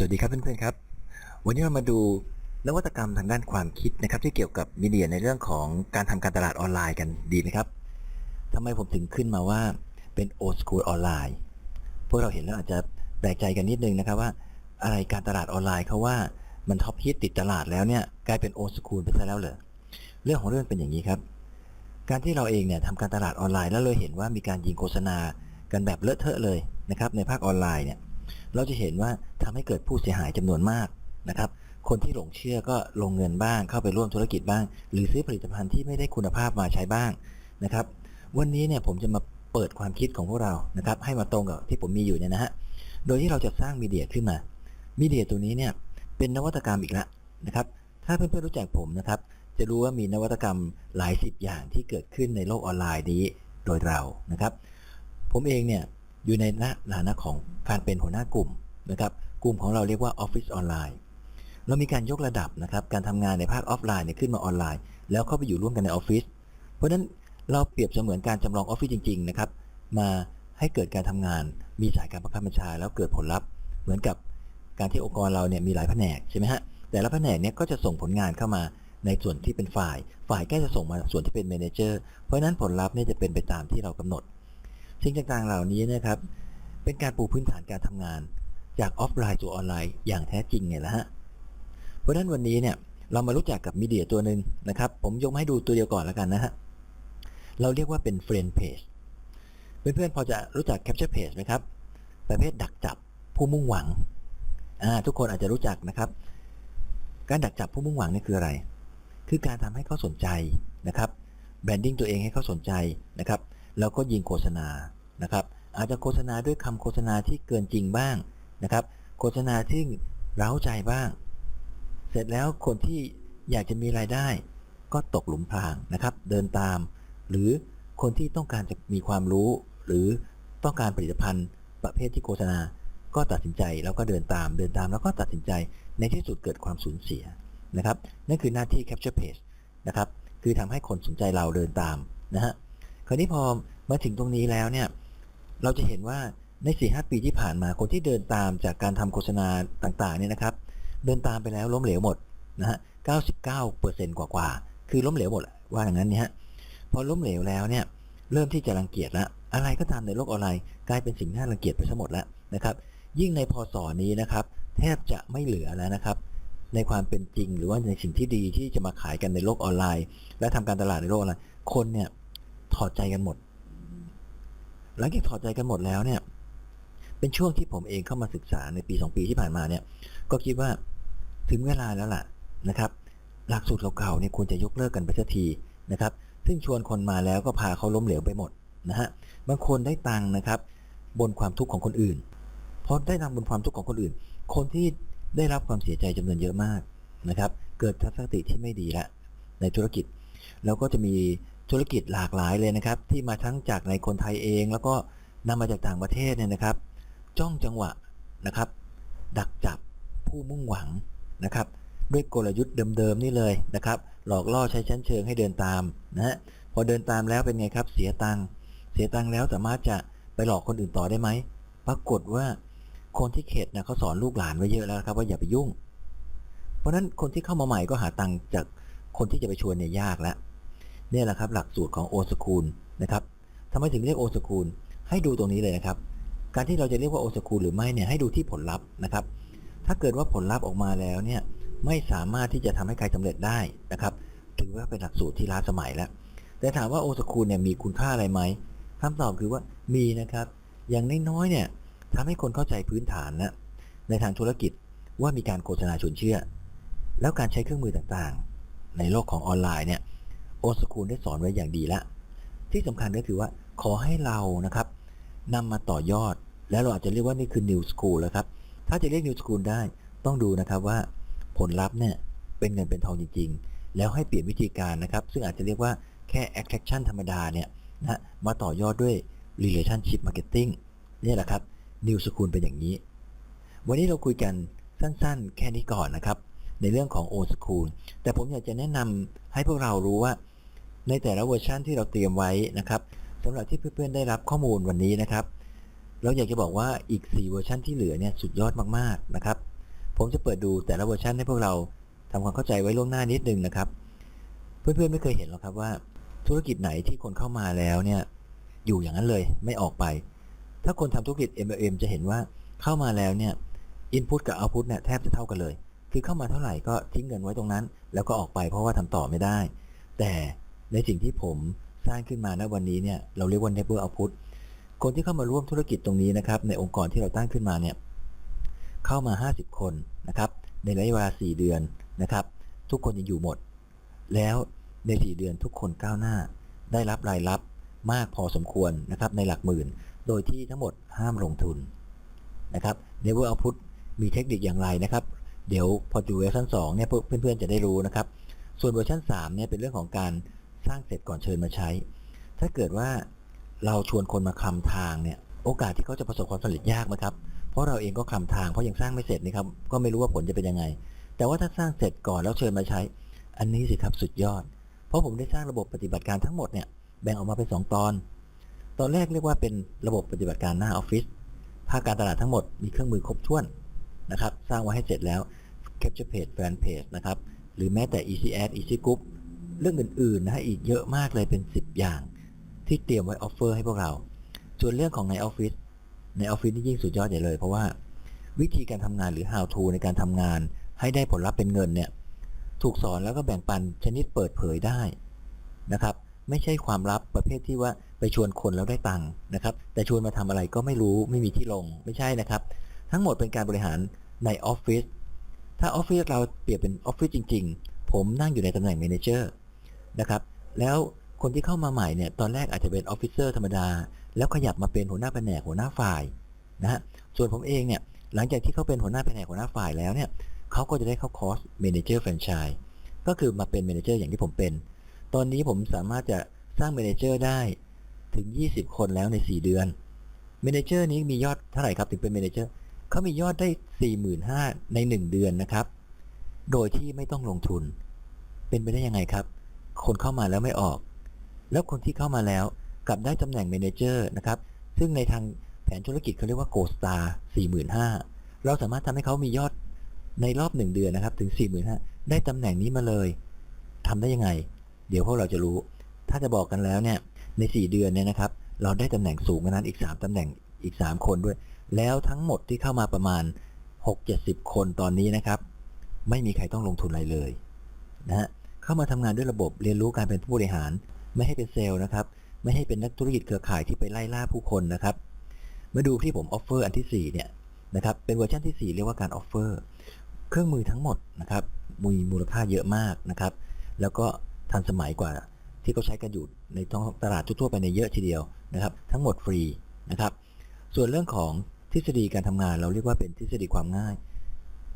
สวัสดีครับเพื่อนๆครับ วันนี้เรามาดูนวัตกรรมทางด้านความคิดนะครับ ที่เกี่ยวกับมีเดียในเรื่องของการทำการตลาดออนไลน์กันดีไหมครับทำไมผมถึงขึ้นมาว่าเป็น old school ออนไลน์พวกเราเห็นแล้วอาจจะแปลกใจกันนิดนึงนะครับว่า อะไรการตลาดออนไลน์เขาว่ามันท็อปฮิตติดตลาดแล้วเนี่ยกลายเป็น old school ไปซะแล้วเหรอเรื่องของเรื่องเป็นอย่างนี้ครับ การที่เราเองเนี่ยทำการตลาดออนไลน์แล้วเราเห็นว่ามีการยิงโฆษณากันแบบเลอะเทอะเลยนะครับในภาคออนไลน์เนี่ย เราจะเห็นว่าทำให้เกิดผู้เสียหายจำนวนมากนะครับคนที่หลงเชื่อก็ลงเงินบ้าง เข้าไปร่วมธุรกิจบ้าง หรือซื้อผลิตภัณฑ์ที่ไม่ได้คุณภาพมาใช้บ้างนะครับ วันนี้เนี่ยผมจะมาเปิดความคิดของพวกเรานะครับ ให้มาตรงกับที่ผมมีอยู่เนี่ยนะฮะโดยที่เราจะสร้างมีเดียขึ้นมามีเดียตัวนี้เนี่ยเป็นนวัตกรรมอีกแล้วนะครับ ถ้าเพื่อนๆรู้จักผมนะครับ จะรู้ว่ามีนวัตกรรมหลายสิบอย่างที่เกิดขึ้นในโลกออนไลน์นี้โดยเรานะครับ ผมเองเนี่ย อยู่ในฐานะของการเป็นหัวหน้ากลุ่มนะครับ กลุ่มของเราเรียกว่า Office ออนไลน์เรามีการยกระดับนะครับ การทำงานในภาคออฟไลน์เนี่ยขึ้นมาออนไลน์ แล้วเข้าไปอยู่ร่วมกันในออฟฟิศเพราะฉะนั้นเราเปรียบเสมือนการจำลองออฟฟิศจริงๆนะครับมาให้เกิดการทำงาน มีสายการบังคับบัญชา แล้วเกิดผลลัพธ์ เหมือนกับการที่องค์กรเราเนี่ยมีหลายแผนกใช่ไหมฮะแต่ละแผนกเนี่ยก็จะส่งผลงานเข้ามาในส่วนที่เป็นฝ่าย ฝ่ายก็จะส่งมาส่วนที่เป็นเมนเจอร์เพราะฉะนั้นผลลัพธ์เนี่ยจะเป็นไปตามที่เรากำหนด สิ่งต่างๆเหล่านี้นะครับ เป็นการปูพื้นฐานการทำงาน จากออฟไลน์สู่ออนไลน์อย่างแท้จริงไงล่ะฮะเพราะฉะนั้นวันนี้เนี่ยเรามารู้จักกับมีเดียตัวหนึ่งนะครับ ผมยกให้ดูตัวเดียวก่อนแล้วกันนะฮะเราเรียกว่าเป็น Friend Page เพื่อนๆพอจะรู้จัก Capture Page ไหมครับประเภทดักจับผู้มุ่งหวังทุกคนอาจจะรู้จักนะครับ การดักจับผู้มุ่งหวังนี่คืออะไร คือการทำให้เขาสนใจนะครับแบรนดิ้งตัวเองให้เขาสนใจนะครับ แล้วก็ยิงโฆษณา นะครับ อาจจะโฆษณาด้วยคำโฆษณาที่เกินจริงบ้างนะครับ โฆษณาที่เร้าใจบ้าง เสร็จแล้วคนที่อยากจะมีรายได้ ก็ตกหลุมพรางนะครับ เดินตาม หรือคนที่ต้องการจะมีความรู้ หรือต้องการผลิตภัณฑ์ ประเภทที่โฆษณา ก็ตัดสินใจแล้วก็เดินตาม เดินตามแล้วก็ตัดสินใจในที่สุดเกิดความสูญเสียนะครับนั่นคือหน้าที่ capture page นะครับคือทำให้คนสนใจเราเดินตามนะฮะคราวนี้พอมาถึงตรงนี้แล้วเนี่ย เราจะเห็นว่าใน4 5ปีที่ผ่านมาคนที่เดินตามจากการทำโฆษณาต่างๆเนี่ยนะครับ เดินตามไปแล้วล้มเหลวหมดนะฮะ99%กว่าๆคือล้มเหลวหมดว่าอย่างนั้นเนี่ยฮะพอล้มเหลวแล้วเนี่ยเริ่มที่จะรังเกียจแล้วอะไรก็ตามในโลกออนไลน์กลายเป็นสิ่งน่ารังเกียจไปทั้งหมดแล้วนะครับ ยิ่งในพศนี้นะครับ แทบจะไม่เหลือแล้วนะครับ ในความเป็นจริงหรือว่าในสิ่งที่ดีที่จะมาขายกันในโลกออนไลน์ และทำการตลาดในโลกออนไลน์คนเนี่ยถอดใจกันหมด หลังจากถอดใจกันหมดแล้วเนี่ย เป็นช่วงที่ผมเองเข้ามาศึกษาในปี2ปีที่ผ่านมาเนี่ย ก็คิดว่าถึงเวลาแล้วล่ะนะครับ หลักสูตรเก่าๆเนี่ยควรจะยกเลิกกันไปสักทีนะครับ ซึ่งชวนคนมาแล้วก็พาเขาล้มเหลวไปหมดนะฮะบางคนได้ตังค์นะครับ บนความทุกข์ของคนอื่นพอได้ตังบนความทุกข์ของคนอื่น คนที่ได้รับความเสียใจจำนวนเยอะมากนะครับ เกิดทัศนคติที่ไม่ดีละในธุรกิจ แล้วก็จะมี ธุรกิจหลากหลายเลยนะครับ ที่มาทั้งจากในคนไทยเอง แล้วก็นำมาจากต่างประเทศเนี่ยนะครับ จ้องจังหวะนะครับ ดักจับผู้มุ่งหวังนะครับ ด้วยกลยุทธ์เดิมๆนี่เลยนะครับ หลอกล่อใช้ชั้นเชิงให้เดินตามนะฮะพอเดินตามแล้วเป็นไงครับ เสียตังค์เสียตังค์แล้วสามารถจะไปหลอกคนอื่นต่อได้ไหมปรากฏว่าคนที่เขตนะเขาสอนลูกหลานไว้เยอะแล้วครับ ว่าอย่าไปยุ่ง เพราะฉะนั้นคนที่เข้ามาใหม่ก็หาตังค์จากคนที่จะไปชวนเนี่ยยากแล้ว เนี่ยแหละครับหลักสูตรของโอสคูลนะครับทำไมถึงเรียกโอสคูลให้ดูตรงนี้เลยนะครับ การที่เราจะเรียกว่าโอสคูลหรือไม่เนี่ยให้ดูที่ผลลัพธ์นะครับ ถ้าเกิดว่าผลลัพธ์ออกมาแล้วเนี่ยไม่สามารถที่จะทำให้ใครสำเร็จได้นะครับ ถือว่าเป็นหลักสูตรที่ล้าสมัยแล้ว แต่ถามว่าโอสคูลเนี่ยมีคุณค่าอะไรไหมคำตอบคือว่ามีนะครับ อย่างน้อยๆเนี่ยทำให้คนเข้าใจพื้นฐานนะในทางธุรกิจว่ามีการโฆษณาชวนเชื่อ แล้วการใช้เครื่องมือต่างๆ ในโลกของออนไลน์เนี่ย โอสคูลได้สอนไว้อย่างดีแล้วที่สำคัญก็คือว่าขอให้เรานะครับนำมาต่อยอด แล้วเราอาจจะเรียกว่านี่คือ New School แล้วครับ ถ้าจะเรียก New School ได้ต้องดูนะครับว่าผลลัพธ์เนี่ยเป็นเงินเป็นทองจริง ๆ แล้วให้เปลี่ยนวิธีการนะครับ ซึ่งอาจจะเรียกว่าแค่ attraction ธรรมดาเนี่ยนะมาต่อยอดด้วย relationship marketing นี่แหละครับ New School เป็นอย่างนี้ วันนี้เราคุยกันสั้นๆ แค่นี้ก่อนนะครับ ในเรื่องของ Old School แต่ผมอยากจะแนะนำให้พวกเรารู้ว่า ในแต่ละเวอร์ชันที่เราเตรียมไว้นะครับสำหรับที่เพื่อนๆได้รับข้อมูลวันนี้นะครับ เราอยากจะบอกว่าอีก 4 เวอร์ชันที่เหลือเนี่ยสุดยอดมากๆนะครับ ผมจะเปิดดูแต่ละเวอร์ชันให้พวกเราทำความเข้าใจไว้ล่วงหน้านิดนึงนะครับ เพื่อนๆไม่เคยเห็นหรอกครับว่า ธุรกิจไหนที่คนเข้ามาแล้วเนี่ยอยู่อย่างนั้นเลยไม่ออกไป ถ้าคนทำธุรกิจ MLM จะเห็นว่าเข้ามาแล้วเนี่ย input กับ output เนี่ยแทบจะเท่ากันเลย คือเข้ามาเท่าไหร่ก็ทิ้งเงินไว้ตรงนั้น แล้วก็ออกไปเพราะว่าทำต่อไม่ได้ แต่ในสิ่งที่ผมสร้างขึ้นมาณวันนี้เนี่ยเราเรียกว่า never output คนที่เข้ามาร่วมธุรกิจตรงนี้นะครับในองค์กรที่เราตั้งขึ้นมาเนี่ยเข้ามา 50 คนนะครับในระยะเวลา 4 เดือนนะครับ ทุกคนยังอยู่หมด แล้วใน 4 เดือนทุกคนก้าวหน้า ได้รับรายรับมากพอสมควรนะครับในหลักหมื่น โดยที่ทั้งหมดห้ามลงทุนนะครับ Never Output มีเทคนิคอย่างไรนะครับ เดี๋ยวพอดูเวอร์ชัน2เนี่ยเพื่อนๆจะได้รู้นะครับ ส่วนเวอร์ชัน3เนี่ยเป็นเรื่องของการสร้างเสร็จก่อนเชิญมาใช้ ถ้าเกิดว่าเราชวนคนมาคลำทางเนี่ยโอกาสที่เขาจะประสบความสำเร็จยากไหมครับ เพราะเราเองก็คลำทางเพราะยังสร้างไม่เสร็จนี่ครับก็ไม่รู้ว่าผลจะเป็นยังไง แต่ว่าถ้าสร้างเสร็จก่อนแล้วเชิญมาใช้ อันนี้สิครับสุดยอด เพราะผมได้สร้างระบบปฏิบัติการทั้งหมดเนี่ยแบ่งออกมาเป็น 2 ตอน ตอนแรกเรียกว่าเป็นระบบปฏิบัติการหน้าออฟฟิศภาคการตลาดทั้งหมดมีเครื่องมือครบถ้วน นะครับ สร้างไว้ให้เสร็จแล้ว Capture Page Fan Page นะครับ หรือแม้แต่ Easy Ad Easy Group เรื่องอื่นๆนะฮะอีกเยอะมากเลยเป็น 10 อย่าง ที่เตรียมไว้ออฟเฟอร์ให้พวกเรา ส่วนเรื่องของในออฟฟิศในออฟฟิศนี่ยิ่งสุดยอดใหญ่เลย เพราะว่าวิธีการทำงานหรือ how to ในการทำงาน ให้ได้ผลลัพธ์เป็นเงินเนี่ยถูกสอนแล้วก็แบ่งปันชนิดเปิดเผยได้นะครับ ไม่ใช่ความลับประเภทที่ว่าไปชวนคนแล้วได้ตังค์นะครับ แต่ชวนมาทำอะไรก็ไม่รู้ไม่มีที่ลงไม่ใช่นะครับ ทั้งหมดเป็นการบริหารในออฟฟิศถ้าออฟฟิศเราเปรียบเป็นออฟฟิศจริง ๆ ผมนั่งอยู่ในตำแหน่งเมนเจอร์นะครับแล้วคนที่เข้ามาใหม่เนี่ยตอนแรกอาจจะเป็นออฟฟิเซอร์ธรรมดา แล้วขยับมาเป็นหัวหน้าแผนกหัวหน้าฝ่ายนะฮะส่วนผมเองเนี่ยหลังจากที่เขาเป็นหัวหน้าแผนกหัวหน้าฝ่ายแล้วเนี่ยเขาก็จะได้เข้าคอร์สเมนเจอร์แฟรนไชส์ก็คือมาเป็นเมนเจอร์อย่างที่ผมเป็น ตอนนี้ผมสามารถจะสร้างเมนเจอร์ได้ถึง 20 คนแล้วใน 4 เดือนเมนเจอร์นี้มียอดเท่าไหร่ครับถึงเป็นเมนเจอร์ เขามียอดได้ 45,000 ใน 1 เดือนนะครับ โดยที่ไม่ต้องลงทุน เป็นไปได้ยังไงครับ คนเข้ามาแล้วไม่ออก แล้วคนที่เข้ามาแล้วกลับได้ตำแหน่งเมนเจอร์นะครับ ซึ่งในทางแผนธุรกิจเขาเรียกว่าโกสตาร์45,000 เราสามารถทำให้เขามียอดในรอบหนึ่งเดือนนะครับ ถึง 45,000 ได้ตำแหน่งนี้มาเลยทำได้ยังไง เดี๋ยวพวกเราจะรู้ ถ้าจะบอกกันแล้วเนี่ย ใน 4 เดือนเนี่ยนะครับ เราได้ตำแหน่งสูงกว่านั้นอีก 3ตำแหน่งอีก 3 คนด้วย แล้วทั้งหมดที่เข้ามาประมาณ 6-70 คนตอนนี้นะครับ ไม่มีใครต้องลงทุนอะไรเลยนะฮะเข้ามาทำงานด้วยระบบเรียนรู้การเป็นผู้บริหาร ไม่ให้เป็นเซลล์นะครับ ไม่ให้เป็นนักธุรกิจเครือข่ายที่ไปไล่ล่าผู้คนนะครับ มาดูที่ผมออฟเฟอร์อันที่4เนี่ยนะครับเป็นเวอร์ชันที่ 4 เรียกว่าการออฟเฟอร์เครื่องมือทั้งหมดนะครับมีมูลค่าเยอะมากนะครับ แล้วก็ทันสมัยกว่าที่เขาใช้กันอยู่ในท้องตลาดทั่วไปในเยอะทีเดียวนะครับ ทั้งหมดฟรีนะครับ ส่วนเรื่องของ ทฤษฎีการทำงานเราเรียกว่าเป็นทฤษฎีความง่าย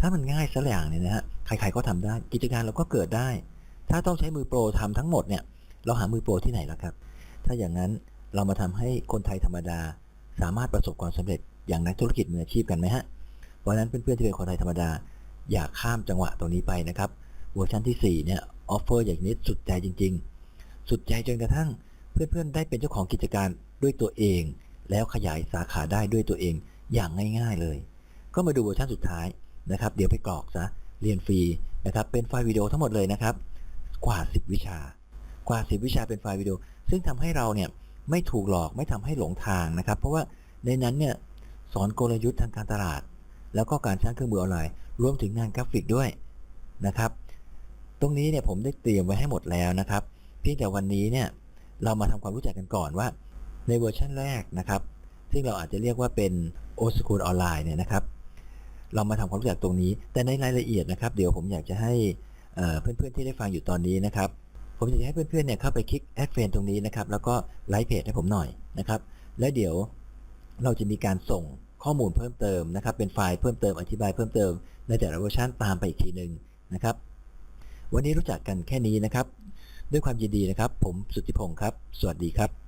ถ้ามันง่ายสักอย่างเนี่ยนะฮะใครๆก็ทำได้ กิจการเราก็เกิดได้ ถ้าต้องใช้มือโปรทำทั้งหมดเนี่ย เราหามือโปรที่ไหนล่ะครับ ถ้าอย่างนั้นเรามาทำให้คนไทยธรรมดา สามารถประสบความสำเร็จอย่างนักธุรกิจมืออาชีพกันไหมฮะเพราะนั้นเพื่อนๆที่เป็นคนไทยธรรมดา อย่าข้ามจังหวะตรงนี้ไปนะครับเวอร์ชันที่4เนี่ยออฟเฟอร์อย่างนี้สุดใจจริง ๆ สุดใจจนกระทั่งเพื่อนๆได้เป็นเจ้าของกิจการด้วยตัวเอง แล้วขยายสาขาได้ด้วยตัวเอง อย่างง่ายๆเลย ก็มาดูเวอร์ชันสุดท้ายนะครับ เดี๋ยวไปกรอกซะเรียนฟรีนะครับเป็นไฟล์วิดีโอทั้งหมดเลยนะครับกว่า 10 วิชา กว่า 10 วิชาเป็นไฟล์วิดีโอ ซึ่งทำให้เราเนี่ยไม่ถูกหลอกไม่ทำให้หลงทางนะครับ เพราะว่าในนั้นเนี่ยสอนกลยุทธ์ทางการตลาด แล้วก็การสร้างเครื่องมือออนไลน์รวมถึงงานกราฟิกด้วยนะครับ ตรงนี้เนี่ยผมได้เตรียมไว้ให้หมดแล้วนะครับ เพียงแต่วันนี้เนี่ยเรามาทำความรู้จักกันก่อนว่า ในเวอร์ชันแรกนะครับ ซึ่งเราอาจจะเรียกว่าเป็น Old School Online เนี่ยนะครับ เรามาทำความรู้จักตรงนี้ แต่ในรายละเอียดนะครับ เดี๋ยวผมอยากจะให้เอ่อเพื่อนๆที่ได้ฟังอยู่ตอนนี้นะครับ ผมอยากจะให้เพื่อนๆเนี่ยเข้าไปคลิกแอดเฟนตรงนี้นะครับ แล้วก็ไลค์เพจให้ผมหน่อยนะครับ แล้วเดี๋ยวเราจะมีการส่งข้อมูลเพิ่มเติมนะครับ เป็นไฟล์เพิ่มเติมอธิบายเพิ่มเติมในแต่ละเวอร์ชันตามไปอีกทีหนึ่งนะครับ วันนี้รู้จักกันแค่นี้นะครับ ด้วยความยินดีนะครับ ผมสุทธิพงศ์ครับ สวัสดีครับ